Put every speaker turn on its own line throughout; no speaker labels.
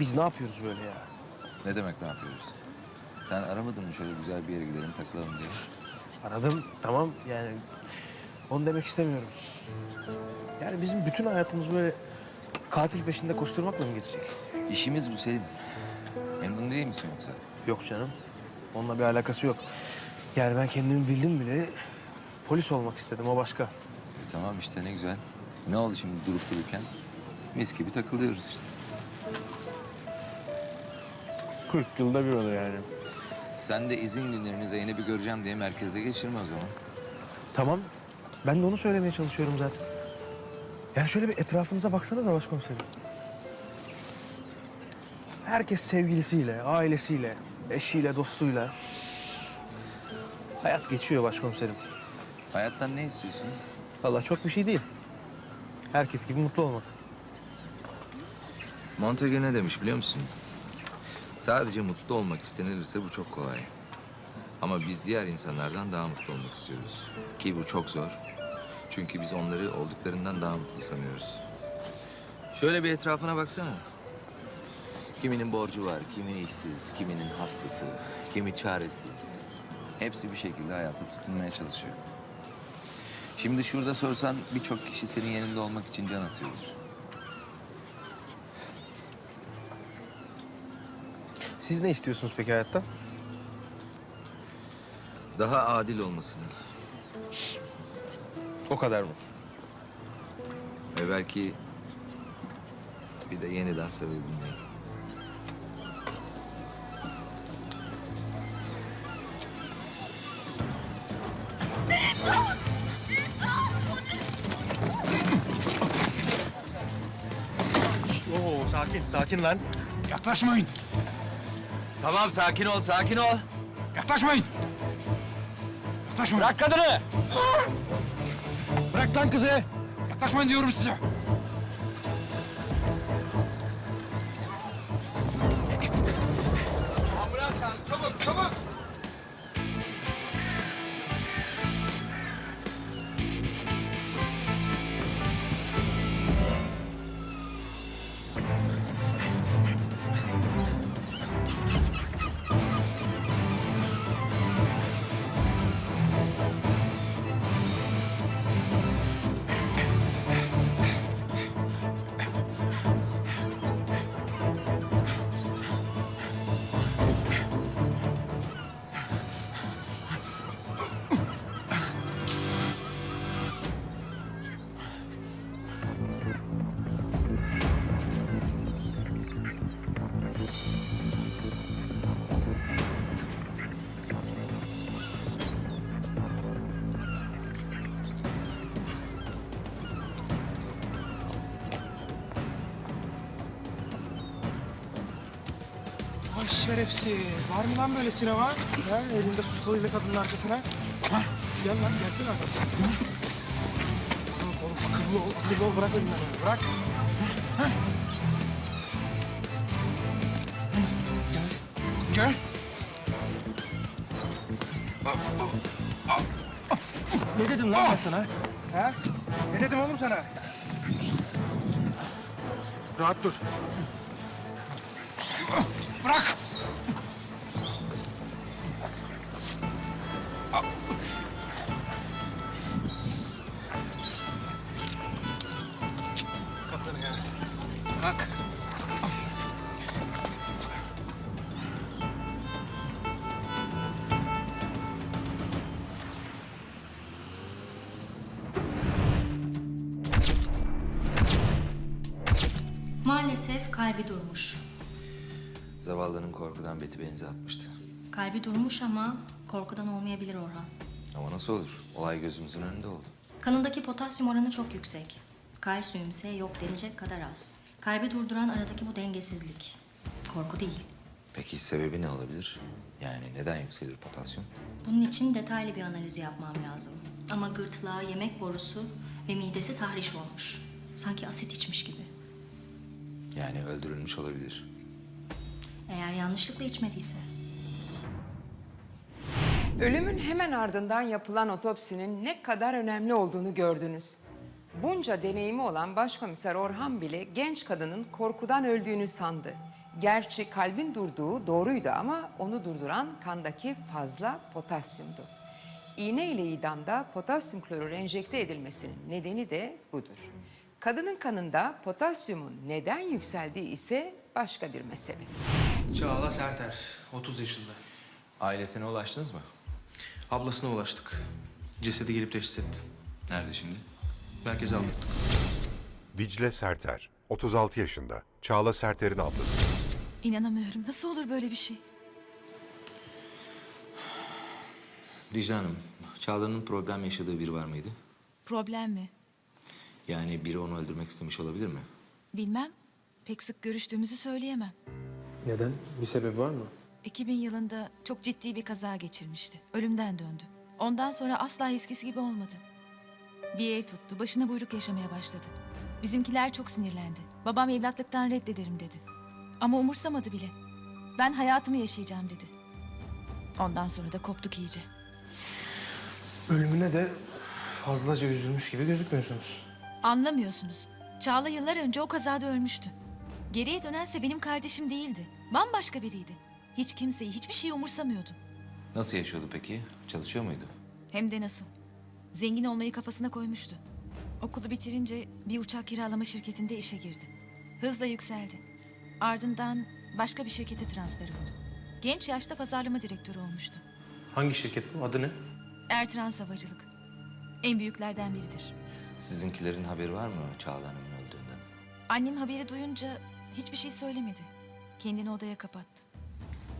Biz ne yapıyoruz böyle ya?
Ne demek ne yapıyoruz? Sen aramadın mı şöyle güzel bir yere gidelim takılalım diye?
Aradım tamam yani onu demek istemiyorum. Yani bizim bütün hayatımız böyle katil peşinde koşturmakla mı geçecek?
İşimiz bu Selim. Memnun değil misin yoksa?
Yok canım. Onunla bir alakası yok. Yani ben kendimi bildim bile polis olmak istedim o başka.
E, tamam işte ne güzel. Ne oldu şimdi durup dururken? Mis gibi takılıyoruz işte.
40 yılda bir olur yani.
Sen de izin günlerini Zeynep'i göreceğim diye merkeze geçirme o zaman.
Tamam. Ben de onu söylemeye çalışıyorum zaten. Yani şöyle bir etrafınıza baksanıza başkomiserim. Herkes sevgilisiyle, ailesiyle, eşiyle, dostuyla. Hayat geçiyor başkomiserim.
Hayattan ne istiyorsun?
Vallahi çok bir şey değil. Herkes gibi mutlu olmak.
Montague ne demiş biliyor musun? Sadece mutlu olmak istenilirse bu çok kolay. Ama biz diğer insanlardan daha mutlu olmak istiyoruz. Ki bu çok zor. Çünkü biz onları olduklarından daha mutlu sanıyoruz. Şöyle bir etrafına baksana. Kiminin borcu var, kimi işsiz, kiminin hastası, kimi çaresiz. Hepsi bir şekilde hayata tutunmaya çalışıyor. Şimdi şurada sorsan birçok kişi senin yanında olmak için can atıyordur.
Siz ne istiyorsunuz peki hayattan?
Daha adil olmasını
O kadar mı?
ve belki bir de yeniden sevebilmeyi.
Oo sakin, sakin lan.
Yaklaşmayın.
Tamam sakin ol, sakin ol.
Yaklaşmayın. Yaklaşmayın.
Bırak kadını!
Bırak lan kızı.
Yaklaşmayın diyorum size.
Ambulans çabuk, çabuk!
Şerefsiz. Var mı lan böyle sinema? Ha, elinde sustalıyla kadının arkasına. Ha? Gel lan gelsene arkadaşlar. Oğlum, oğlum akıllı ol, akıllı ol. Bırak elinden onu, bırak.
Gel.
Ne dedim lan ben sana? Ha? Ne dedim oğlum sana? Rahat dur.
Bırak.
Maalesef kalbi durmuş.
Zavallının korkudan beti benzi atmıştı.
Kalbi durmuş ama korkudan olmayabilir Orhan.
Ama nasıl olur? Olay gözümüzün önünde oldu.
Kanındaki potasyum oranı çok yüksek. Kalsiyum ise yok denecek kadar az. Kalbi durduran aradaki bu dengesizlik. Korku değil.
Peki sebebi ne olabilir? Yani neden yükselir potasyum?
Bunun için detaylı bir analiz yapmam lazım. Ama gırtlağı, yemek borusu ve midesi tahriş olmuş. Sanki asit içmiş gibi.
Yani öldürülmüş olabilir.
Eğer yanlışlıkla içmediyse.
Ölümün hemen ardından yapılan otopsinin ne kadar önemli olduğunu gördünüz. Bunca deneyimi olan Başkomiser Orhan bile genç kadının korkudan öldüğünü sandı. Gerçi kalbin durduğu doğruydu ama onu durduran kandaki fazla potasyumdu. İğne ile idamda potasyum klorür enjekte edilmesinin nedeni de budur. Kadının kanında potasyumun neden yükseldiği ise başka bir mesele.
Çağla Serter, 30 yaşında.
Ailesine ulaştınız mı?
Ablasına ulaştık. Cesedi gelip teşhis etti.
Nerede şimdi?
Merkeze aldırdık.
Dicle Serter, 36 yaşında. Çağla Serter'in ablası.
İnanamıyorum. Nasıl olur böyle bir şey?
Dicle Hanım, Çağla'nın problem yaşadığı biri var mıydı?
Problem mi?
Yani biri onu öldürmek istemiş olabilir mi?
Bilmem. Pek sık görüştüğümüzü söyleyemem.
Neden? Bir sebebi var mı?
2000 yılında çok ciddi bir kaza geçirmişti. Ölümden döndü. Ondan sonra asla eskisi gibi olmadı. Bir ev tuttu. Başına buyruk yaşamaya başladı. Bizimkiler çok sinirlendi. Babam evlatlıktan reddederim dedi. Ama umursamadı bile. Ben hayatımı yaşayacağım dedi. Ondan sonra da koptuk iyice.
Ölümüne de fazlaca üzülmüş gibi gözükmüyorsunuz.
Anlamıyorsunuz. Çağla yıllar önce o kazada ölmüştü. Geriye dönense benim kardeşim değildi. Bambaşka biriydi. Hiç kimseyi, hiçbir şeyi umursamıyordu.
Nasıl yaşıyordu peki? Çalışıyor muydu?
Hem de nasıl. Zengin olmayı kafasına koymuştu. Okulu bitirince bir uçak kiralama şirketinde işe girdi. Hızla yükseldi. Ardından başka bir şirkete transfer oldu. Genç yaşta pazarlama direktörü olmuştu.
Hangi şirket bu? Adı ne?
Ertrans Havacılık. En büyüklerden biridir.
Sizinkilerin haberi var mı Çağla Hanım'ın öldüğünden?
Annem haberi duyunca hiçbir şey söylemedi. Kendini odaya kapattı.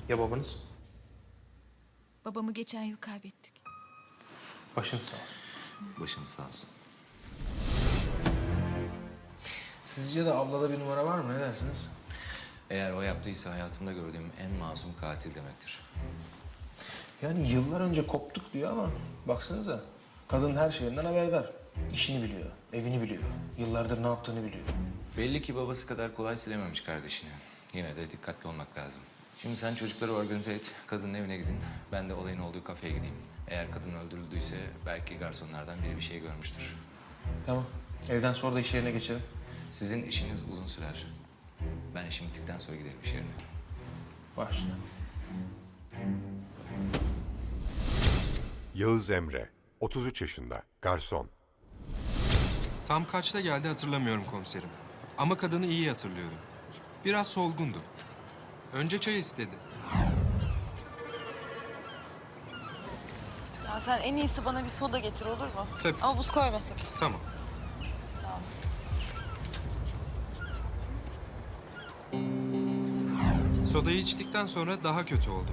Ya babanız?
Babamı geçen yıl kaybettik.
Başınız sağ olsun.
Başınız sağ olsun.
Sizce de ablada bir numara var mı? Ne dersiniz?
Eğer o yaptıysa hayatımda gördüğüm en masum katil demektir.
Yani yıllar önce koptuk diyor ama baksanıza. Kadın her şeyinden haberdar. İşini biliyor, evini biliyor. Yıllardır ne yaptığını biliyor.
Belli ki babası kadar kolay silememiş kardeşini. Yine de dikkatli olmak lazım. Şimdi sen çocukları organize et, kadının evine gidin. Ben de olayın olduğu kafeye gideyim. Eğer kadın öldürüldüyse belki garsonlardan biri bir şey görmüştür.
Tamam. Evden sonra da iş yerine geçelim.
Sizin işiniz uzun sürer. Ben işim bittikten sonra giderim iş yerine.
Başla.
Yağız Emre, 33 yaşında. Garson.
Tam kaçta geldi hatırlamıyorum komiserim. Ama kadını iyi hatırlıyorum. Biraz solgundu. Önce çay istedi.
Ya sen en iyisi bana bir soda getir olur mu?
Tabii.
Ama buz koyma sakın.
Tamam.
Sağ ol.
Sodayı içtikten sonra daha kötü oldu.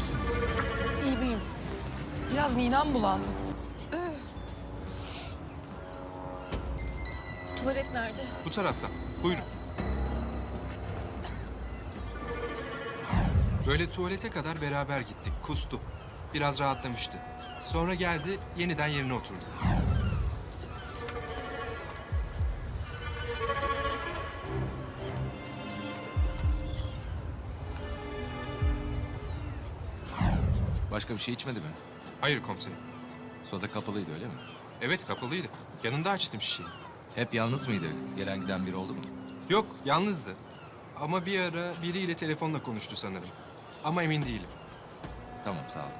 Misiniz?
İyi miyim? Biraz midem bulandı. Tuvalet nerede?
Bu taraftan. Buyurun. Böyle tuvalete kadar beraber gittik. Kustu. Biraz rahatlamıştı. Sonra geldi, yeniden yerine oturdu.
Başka bir şey içmedi mi?
Hayır komiserim.
Soda kapalıydı öyle mi?
Evet kapalıydı. Yanında açtım şişeyi.
Hep yalnız mıydı? Gelen giden biri oldu mu?
Yok, yalnızdı. Ama bir ara biriyle telefonla konuştu sanırım. Ama emin değilim.
Tamam sağ ol.